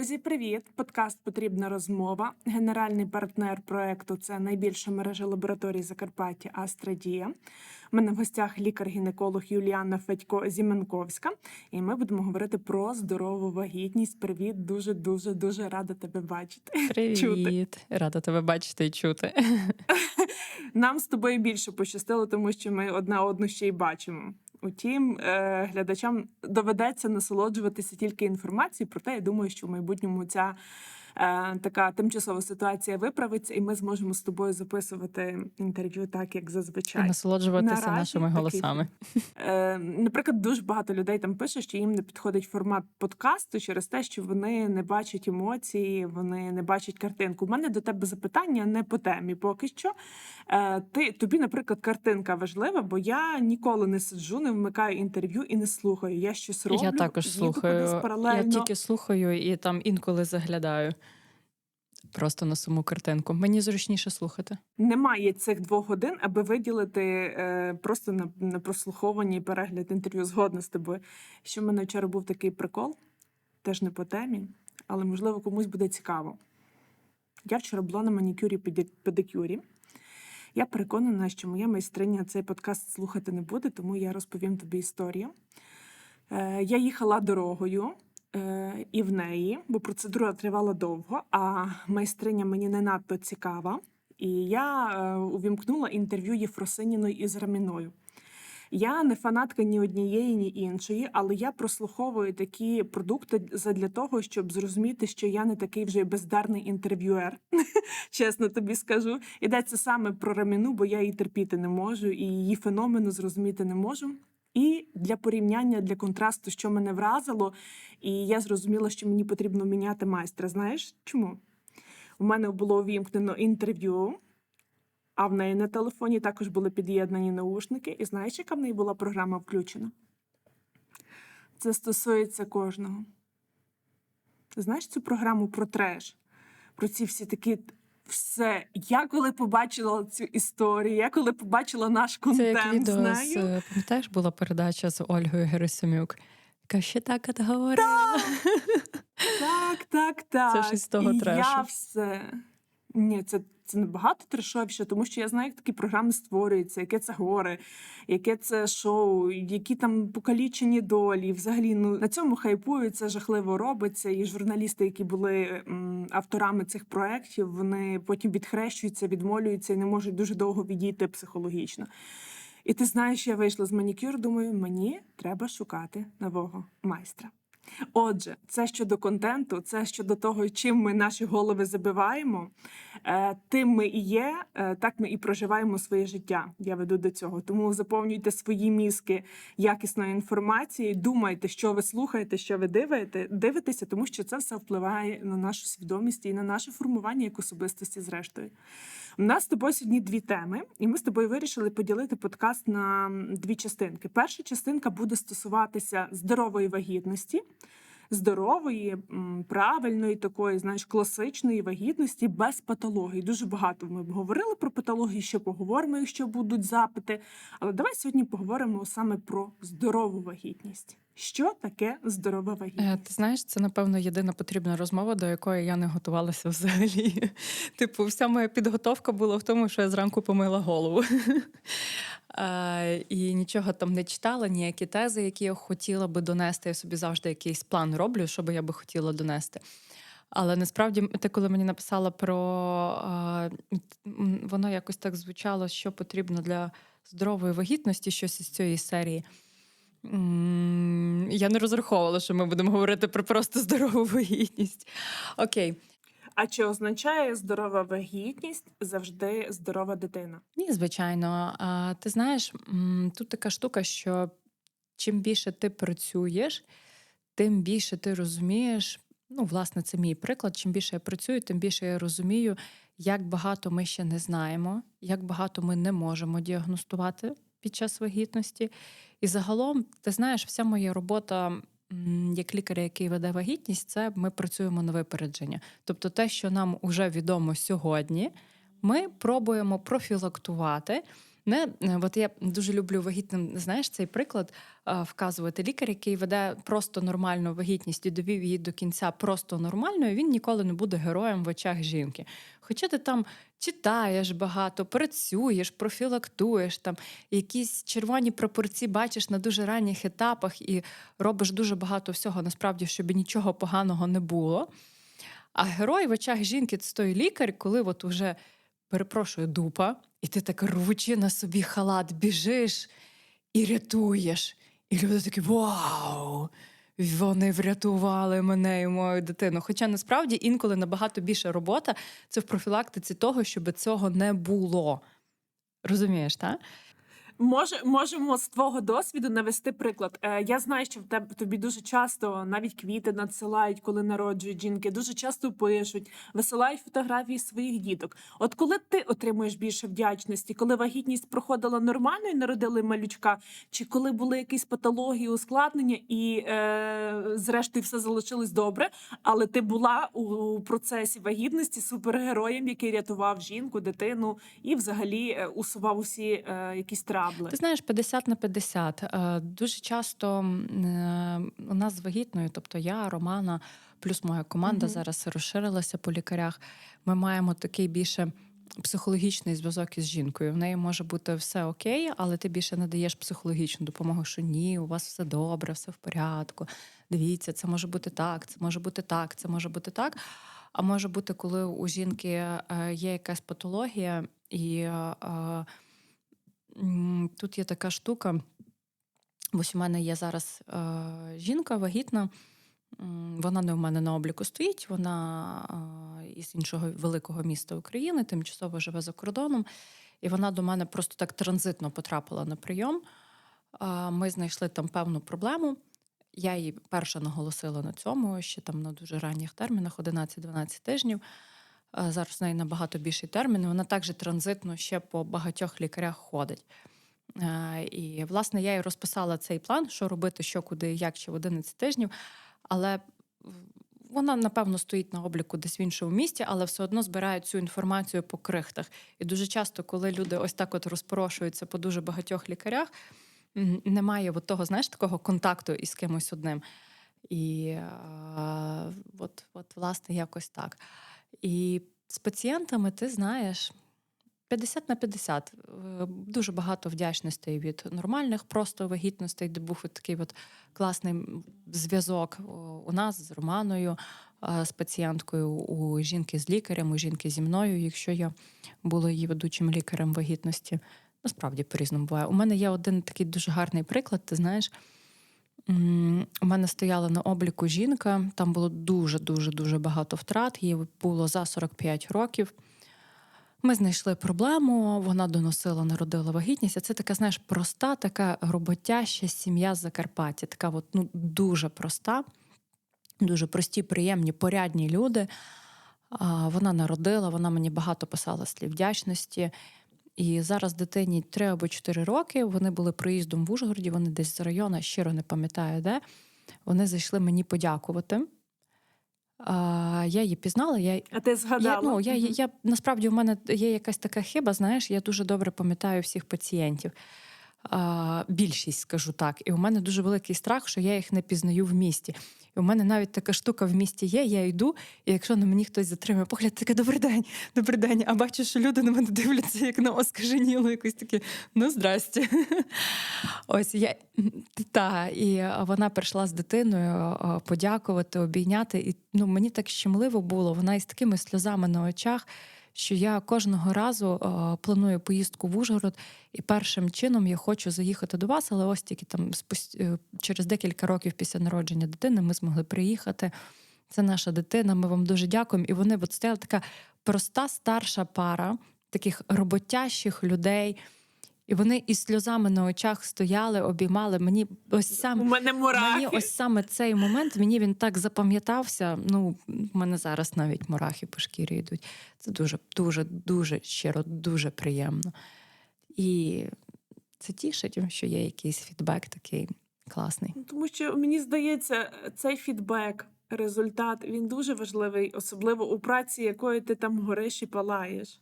Друзі, привіт! Подкаст Потрібна розмова. Генеральний партнер проекту це найбільша мережа лабораторій Закарпаття Астрадія. У мене в гостях лікар-гінеколог Юліанна Федько Зіменковська. І ми будемо говорити про здорову вагітність. Привіт, дуже дуже дуже рада тебе бачити. Чути. Привіт, рада тебе бачити і чути. Нам з тобою більше пощастило, тому що ми одна одну ще й бачимо. Утім, е, глядачам доведеться насолоджуватися тільки інформацією. Проте я думаю, що в майбутньому ця така тимчасова ситуація виправиться, і ми зможемо з тобою записувати інтерв'ю так, як І зазвичай. насолоджуватися Наразі нашими голосами. Е, наприклад, дуже багато людей там пише, що їм не підходить формат подкасту через те, що вони не бачать емоції, вони не бачать картинку. У мене до тебе запитання не по темі. Поки що Е, ти тобі, наприклад, картинка важлива, бо я ніколи не сиджу, не вмикаю інтерв'ю і не слухаю. Я щось роблю. Я також слухаю. паралельно. Я тільки слухаю і там інколи заглядаю. Просто на саму картинку. Мені зручніше слухати. Немає цих двох годин, аби виділити е, просто на, на прослуховування перегляд інтерв'ю. Згодна з тобою. Що в мене вчора був такий прикол, теж не по темі, але можливо комусь буде цікаво. Я вчора була на манікюрі педикюрі. Я переконана, що моя майстриня цей подкаст слухати не буде, тому я розповім тобі історію. Е, я їхала дорогою і в неї, бо процедура тривала довго, а майстриня мені не надто цікава. І я е, увімкнула інтерв'ю Єфросиніної із Раміною. Я не фанатка ні однієї, ні іншої, але я прослуховую такі продукти для того, щоб зрозуміти, що я не такий вже бездарний інтерв'юер. Чесно тобі скажу. Йдеться саме про Раміну, бо я її терпіти не можу і її феномену зрозуміти не можу. І для порівняння, для контрасту, що мене вразило, і я зрозуміла, що мені потрібно міняти майстра. Знаєш чому? У мене було увімкнено інтерв'ю, а в неї на телефоні також були під'єднані наушники. І знаєш, яка в неї була програма включена? Це стосується кожного. Ти знаєш цю програму про треш? Про ці всі такі. Все, я коли побачила цю історію, я коли побачила наш Це контент як відео з з пам'ятаєш, була передача з Ольгою Герасимюк. Яка ще так от говорила. Так, так, так. щось з того і Я все. Ні, це, це набагато трешовіше, тому що я знаю, як такі програми створюються, яке це горе, яке це шоу, які там покалічені долі. Взагалі, ну на цьому хайпують, це жахливо робиться. І журналісти, які були м, авторами цих проєктів, вони потім відхрещуються, відмолюються і не можуть дуже довго відійти психологічно. І ти знаєш, я вийшла з манікюр, думаю, мені треба шукати нового майстра. Отже, це щодо контенту, це щодо того, чим ми наші голови забиваємо, е, тим ми і є, е, так ми і проживаємо своє життя. Я веду до цього. Тому заповнюйте свої мізки якісною інформацією, думайте, що ви слухаєте, що ви дивите, дивитеся, тому що це все впливає на нашу свідомість і на наше формування як особистості, зрештою. У нас з тобою сьогодні дві теми, і ми з тобою вирішили поділити подкаст на дві частинки. Перша частинка буде стосуватися здорової вагітності, здорової, правильної, такої, знаєш, класичної вагітності без патологій. Дуже багато ми говорили про патології, ще поговоримо, якщо будуть запити. Але давай сьогодні поговоримо саме про здорову вагітність. Що таке здорова Е, вагітність? Ти знаєш, це напевно єдина потрібна розмова, до якої я не готувалася взагалі. Типу, вся моя підготовка була в тому, що я зранку помила голову. Е, І нічого там не читала, ніякі тези, які я хотіла би донести. Я собі завжди якийсь план роблю, що би я би хотіла донести. Але насправді, ти, коли мені написала про е, воно якось так звучало, що потрібно для здорової вагітності, щось із цієї серії. Я не розраховувала, що ми будемо говорити про просто здорову вагітність. Окей, А чи означає здорова вагітність завжди здорова дитина? ні, звичайно. А, ти знаєш, тут така штука, що чим більше ти працюєш, тим більше ти розумієш. Ну, власне, це мій приклад. Чим більше я працюю, тим більше я розумію, як багато ми ще не знаємо, як багато ми не можемо діагностувати під час вагітності. І загалом, ти знаєш, вся моя робота як лікаря, який веде вагітність, це ми працюємо на випередження. Тобто, те, що нам вже відомо сьогодні, ми пробуємо профілактувати Не, е, от я дуже люблю вагітним, знаєш, цей приклад вказувати. Лікар, який веде просто нормальну вагітність і довів її до кінця просто нормальною, він ніколи не буде героєм в очах жінки. Хоча ти там читаєш багато, працюєш, профілактуєш, там якісь червоні прапорці бачиш на дуже ранніх етапах і робиш дуже багато всього, насправді, щоб нічого поганого не було. А герой в очах жінки це той лікар, коли от уже перепрошую, дупа, і ти так рвучи на собі халат, біжиш і рятуєш. І люди такі вау! Вони врятували мене і мою дитину. Хоча насправді інколи набагато більша робота це в профілактиці того, щоб цього не було. Розумієш, так? Може, можемо з твого досвіду навести приклад. Е, я знаю, що в тебе тобі дуже часто навіть квіти надсилають, коли народжують жінки. Дуже часто пишуть, висилають фотографії своїх діток. От коли ти отримуєш більше вдячності, коли вагітність проходила нормально і народили малючка, чи коли були якісь патології, ускладнення, і е, зрештою все залишилось добре, але ти була у процесі вагітності супергероєм, який рятував жінку, дитину і взагалі е, усував усі е, якісь трабли. Ти знаєш, 50 на 50. Е, Дуже часто е, у нас з вагітною, тобто я, Романа, плюс моя команда Мгм. зараз розширилася по лікарях. Ми маємо такий більше психологічний зв'язок із жінкою. В неї може бути все окей, але ти більше надаєш психологічну допомогу, що ні, у вас все добре, все в порядку. Дивіться, це може бути так, це може бути так, це може бути так. А може бути, коли у жінки е, є якась патологія, і тут є така штука. Ось у мене є зараз е, жінка вагітна. Вона не у мене на обліку стоїть, вона е, із іншого великого міста України, тимчасово живе за кордоном. І вона до мене просто так транзитно потрапила на прийом. Е, Ми знайшли там певну проблему. Я їй перша наголосила на цьому, ще там на дуже ранніх термінах, 11-12 тижнів. Зараз в неї набагато більший термін. Вона також транзитно ще по багатьох лікарях ходить. Е, І, власне, я їй розписала цей план, що робити, що, куди, як ще в 11 тижнів. Але вона, напевно, стоїть на обліку десь в іншому місті, але все одно збирає цю інформацію по крихтах. І дуже часто, коли люди ось так от розпорошуються по дуже багатьох лікарях, немає от того, знаєш, такого контакту із кимось одним. І е, от, от, власне, якось так. І з пацієнтами ти знаєш. 50 на 50. Е, Дуже багато вдячностей від нормальних просто вагітностей, де був такий от класний зв'язок у нас з Романою, е, з пацієнткою, у жінки з лікарем, у жінки зі мною, якщо я була її ведучим лікарем вагітності. Насправді по-різному буває. У мене є один такий дуже гарний приклад. Ти знаєш, у мене стояла на обліку жінка, там було дуже дуже багато втрат. Їй було за 45 років. Ми знайшли проблему, вона доносила, народила вагітність. А це така, знаєш, проста, така роботяща сім'я з Закарпаття. Така от, ну, дуже проста, дуже прості, приємні, порядні люди. Вона народила, вона мені багато писала слів вдячності. І зараз дитині 3 або 4 роки. Вони були проїздом в Ужгороді, вони десь з району, щиро не пам'ятаю де. Вони зайшли мені подякувати. А, я її пізнала, я А ти згадала? я, ну, я, я, я насправді у мене є якась така хиба, знаєш, я дуже добре пам'ятаю всіх пацієнтів. Більшість, скажу так. І у мене дуже великий страх, що я їх не пізнаю в місті. І у мене навіть така штука в місті є, я йду, і якщо на мені хтось затримує погляд, таке добрий день, добрий день. А бачу, що люди на мене дивляться, як на оскаженіло, якось таке, ну здрасте. Ось я та, і вона прийшла з дитиною подякувати, обійняти. І ну, мені так щемливо було. Вона із такими сльозами на очах, що я кожного разу а, планую поїздку в Ужгород, і першим чином я хочу заїхати до вас, але ось тільки там е, через декілька років після народження дитини ми змогли приїхати. Це наша дитина. Ми вам дуже дякуємо. І вони от стояла така проста старша пара таких роботящих людей. І вони із сльозами на очах стояли, обіймали. Мені ось У мене мурахи. мені ось саме цей момент мені він так запам'ятався. Ну, в мене зараз навіть мурахи по шкірі йдуть. Це дуже, дуже, дуже щиро, дуже приємно. І це тішить, що є якийсь фідбек такий класний. Ну, Тому що мені здається, цей фідбек, результат він дуже важливий, особливо у праці, якою ти там гориш і палаєш.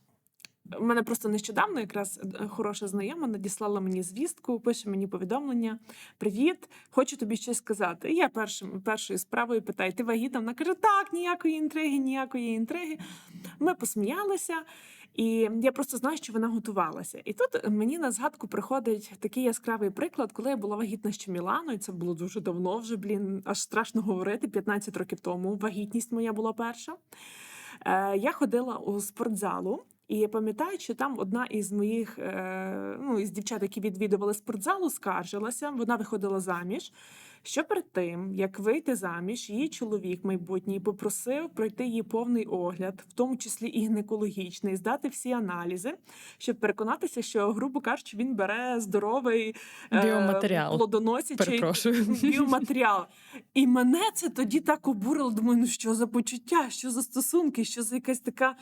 У мене просто нещодавно якраз е, хороша знайома надіслала мені звістку, пише мені повідомлення: Привіт, хочу тобі щось сказати. І я першим, першою справою питаю: ти вагітна? Вона каже: Так, ніякої інтриги, ніякої інтриги. Ми посміялися, і я просто знаю, що вона готувалася. І тут мені на згадку приходить такий яскравий приклад, коли я була вагітна ще Міланою. Це було дуже давно, вже блін, аж страшно говорити. 15 років тому вагітність моя була перша. Е, я ходила у спортзалу. І я пам'ятаю, що там одна із моїх е, ну, із дівчат, які відвідували спортзалу, скаржилася. Вона виходила заміж. Що перед тим, як вийти заміж, її чоловік майбутній попросив пройти її повний огляд, в тому числі і гінекологічний, здати всі аналізи, щоб переконатися, що, грубо кажучи, він бере здоровий е, Біоматеріал. плодоносячий біоматеріал. І мене це тоді так обурило. Думаю, ну що за почуття, що за стосунки, що за якась така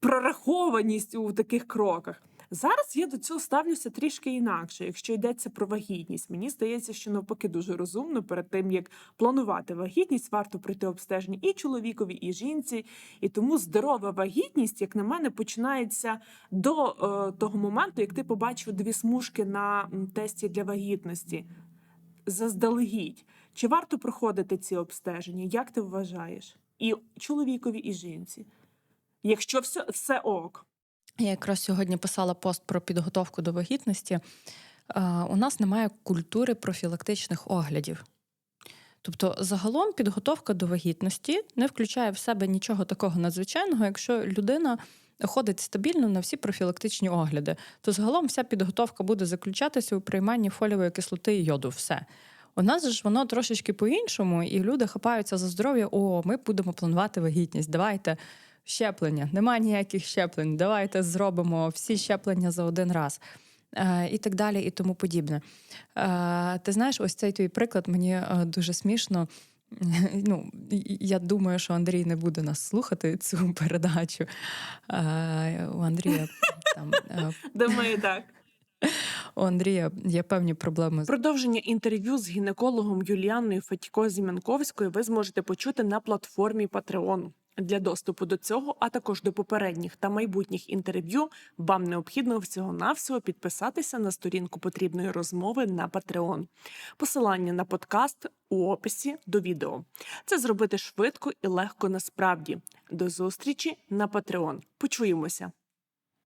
прорахованість у таких кроках. Зараз я до цього ставлюся трішки інакше. Якщо йдеться про вагітність, мені здається, що навпаки дуже розумно перед тим як планувати вагітність, варто пройти обстеження і чоловікові, і жінці. І тому здорова вагітність, як на мене, починається до е, того моменту, як ти побачив дві смужки на тесті для вагітності. Заздалегідь. Чи варто проходити ці обстеження? Як ти вважаєш? І чоловікові, і жінці. Якщо все, все ок. Я якраз сьогодні писала пост про підготовку до вагітності. У нас немає культури профілактичних оглядів. Тобто, загалом підготовка до вагітності не включає в себе нічого такого надзвичайного, якщо людина ходить стабільно на всі профілактичні огляди, то загалом вся підготовка буде заключатися у прийманні фолієвої кислоти і йоду. Все. У нас ж воно трошечки по-іншому, і люди хапаються за здоров'я. О, ми будемо планувати вагітність. Давайте щеплення. Немає ніяких щеплень. Давайте зробимо всі щеплення за один раз. Е, І так далі, і тому подібне. Е, Ти знаєш, ось цей твій приклад мені е, дуже смішно. Ну, я думаю, що Андрій не буде нас слухати цю передачу. У Андрія там Думаю, так. у Андрія є певні проблеми Продовження інтерв'ю з гінекологом Юліаною Фатько Зімянковською ви зможете почути на платформі Patreon. Для доступу до цього, а також до попередніх та майбутніх інтерв'ю, вам необхідно всього-навсього підписатися на сторінку потрібної розмови на Patreon. Посилання на подкаст у описі до відео. Це зробити швидко і легко насправді. До зустрічі на Patreon. Почуємося!